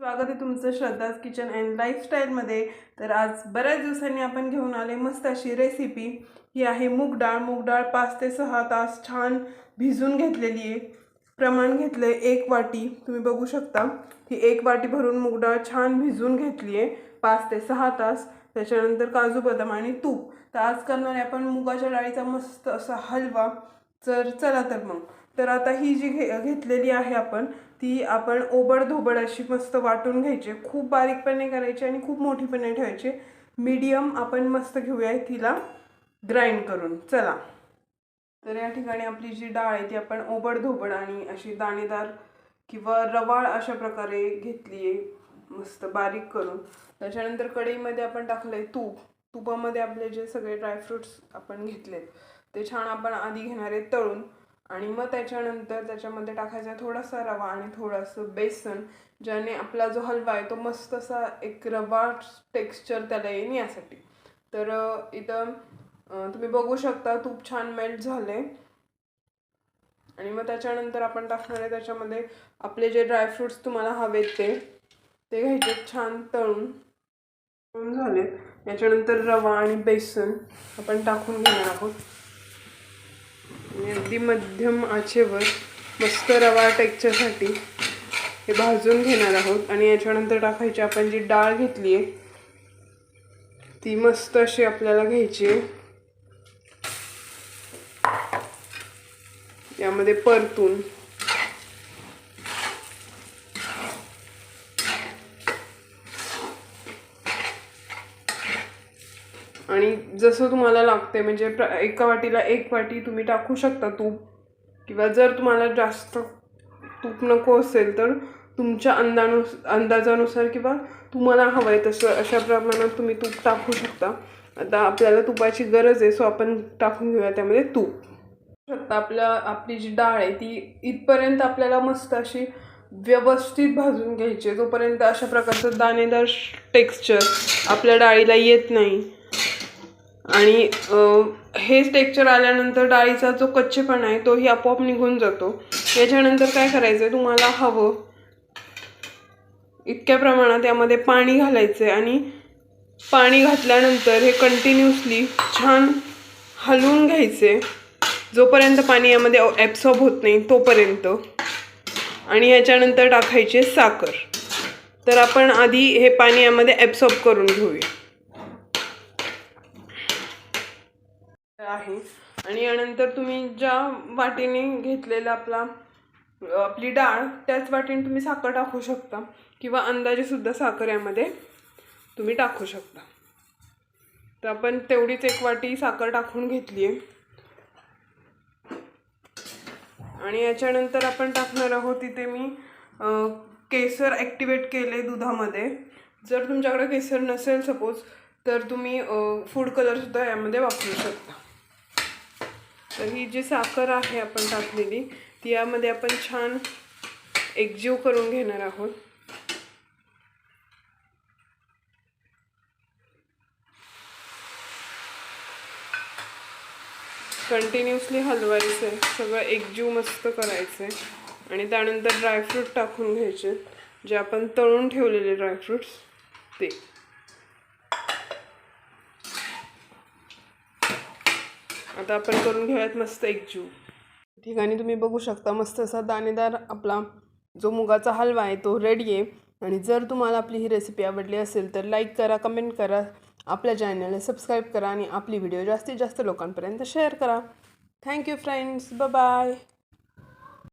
स्वागत आहे तुमचं श्रद्धाज किचन अँड लाईफस्टाईलमध्ये तर आज बऱ्याच दिवसांनी आपण घेऊन आले मस्त अशी रेसिपी ही आहे मूग डाळ. मूग डाळ पाच ते सहा तास छान भिजून घेतलेली आहे. प्रमाण घेतलं आहे एक वाटी. तुम्ही बघू शकता. ही एक वाटी भरून मूग डाळ छान भिजून घेतली आहे. पाच ते सहा तास. त्याच्यानंतर काजू बदाम आणि तूप. तर आज करणार आहे आपण मुगाच्या डाळीचा मस्त असा हलवा. तर चला तर मग. तर आता ही जी घे घेतलेली आहे आपण ती आपण ओबड धोबड अशी मस्त वाटून घ्यायची. खूप बारीकपणे करायची आणि खूप मोठीपणे ठेवायची. मीडियम आपण मस्त घेऊया तिला ग्राइंड करून. चला. तर या ठिकाणी आपली जी डाळ आहे ती आपण ओबड धोबड आणि अशी दाणेदार किंवा रवाळ अशा प्रकारे घेतली आहे. मस्त बारीक करून. त्याच्यानंतर कढईमध्ये आपण टाकलं आहे तूप. तुपामध्ये आपले जे सगळे ड्रायफ्रुट्स आपण घेतलेत ते छान आपण आधी घेणार आहे तळून. आणि मग त्याच्यानंतर त्याच्यामध्ये टाकायचा थोडासा रवा आणि थोडंसं बेसन ज्याने आपला जो हलवा आहे तो मस्त असा एक रवा टेक्स्चर त्याला येईन यासाठी. तर इथं तुम्ही बघू शकता तूप छान मेल्ट झाले आणि मग त्याच्यानंतर आपण टाकणार आहे त्याच्यामध्ये आपले जे ड्रायफ्रुट्स तुम्हाला हवेत ते ते घ्यायचे छान तळून. तळून झाले याच्यानंतर रवा आणि बेसन आपण टाकून घेणार आहोत. आणि अगदी मध्यम आचेवर मस्त रवा टेक्चरसाठी हे भाजून घेणार आहोत. आणि याच्यानंतर टाकायची आपण जी डाळ घेतली आहे ती मस्त अशी आपल्याला घ्यायची आहे. यामध्ये परतून आणि जसं तुम्हाला लागते म्हणजे प्र एका वाटीला एक वाटी तुम्ही टाकू शकता तूप. किंवा जर तुम्हाला जास्त तूप नको असेल तर तुमच्या अंदानुस अंदाजानुसार किंवा तुम्हाला हवं आहे तसं अशा प्रमाणात तुम्ही तूप टाकू शकता. आता आपल्याला तुपाची गरज आहे सो आपण टाकून घेऊया त्यामध्ये तूप. शकता आपल्या आपली जी डाळ आहे ती इथपर्यंत आपल्याला मस्त अशी व्यवस्थित भाजून घ्यायची आहे. जोपर्यंत अशा प्रकारचं दाणेदार टेक्स्चर आपल्या डाळीला येत नाही आणि हे टेक्स्चर आल्यानंतर डाळीचा जो कच्चेपणा आहे तोही आपोआप निघून जातो. याच्यानंतर काय करायचं आहे तुम्हाला हवं इतक्या प्रमाणात यामध्ये पाणी घालायचं आहे आणि पाणी घातल्यानंतर हे कंटिन्युअसली छान हलवून घ्यायचे जोपर्यंत पाणी यामध्ये ॲब्सॉर्ब होत नाही तोपर्यंत. आणि याच्यानंतर टाकायचे साखर. तर आपण आधी हे पाणी यामध्ये ॲब्सॉर्ब करून घेऊया. आहे. आणि यानंतर तुम्ही ज्या वाटीने घेतलेला आपला आपली डाळ त्याच वाटीने तुम्ही साखर टाकू शकता. किंवा अंदाजे सुद्धा साखर यामध्ये तुम्ही टाकू शकता. तर आपण तेवढीच एक वाटी साखर टाकून घेतली आहे आणि याच्यानंतर आपण टाकणार आहोत तिथे मी केसर ॲक्टिवेट केले दुधामध्ये. जर तुमच्याकडे केसर नसेल सपोज तर तुम्ही फूड कलरसुद्धा यामध्ये वापरू शकता. तर ही जी साखर आहे आपण टाकलेली ती यामध्ये आपण छान एकजीव करून घेणार आहोत. कंटिन्युअसली हलवायचं आहे सगळं एकजीव मस्त करायचं आहे आणि त्यानंतर ड्रायफ्रूट टाकून घ्यायचे जे आपण तळून ठेवलेले ड्रायफ्रुट्स ते. आता आपण करून घेऊयात मस्त एक एकजीव ठिकाणी तुम्ही बघू शकता मस्त असा दाणेदार आपला जो मुगाचा हलवा आहे तो रेडी आहे. आणि जर तुम्हाला आपली ही रेसिपी आवडली असेल तर लाईक करा कमेंट करा आपल्या चॅनलला सबस्क्राईब करा आणि आपली व्हिडिओ जास्तीत जास्त लोकांपर्यंत शेअर करा. Thank you friends bye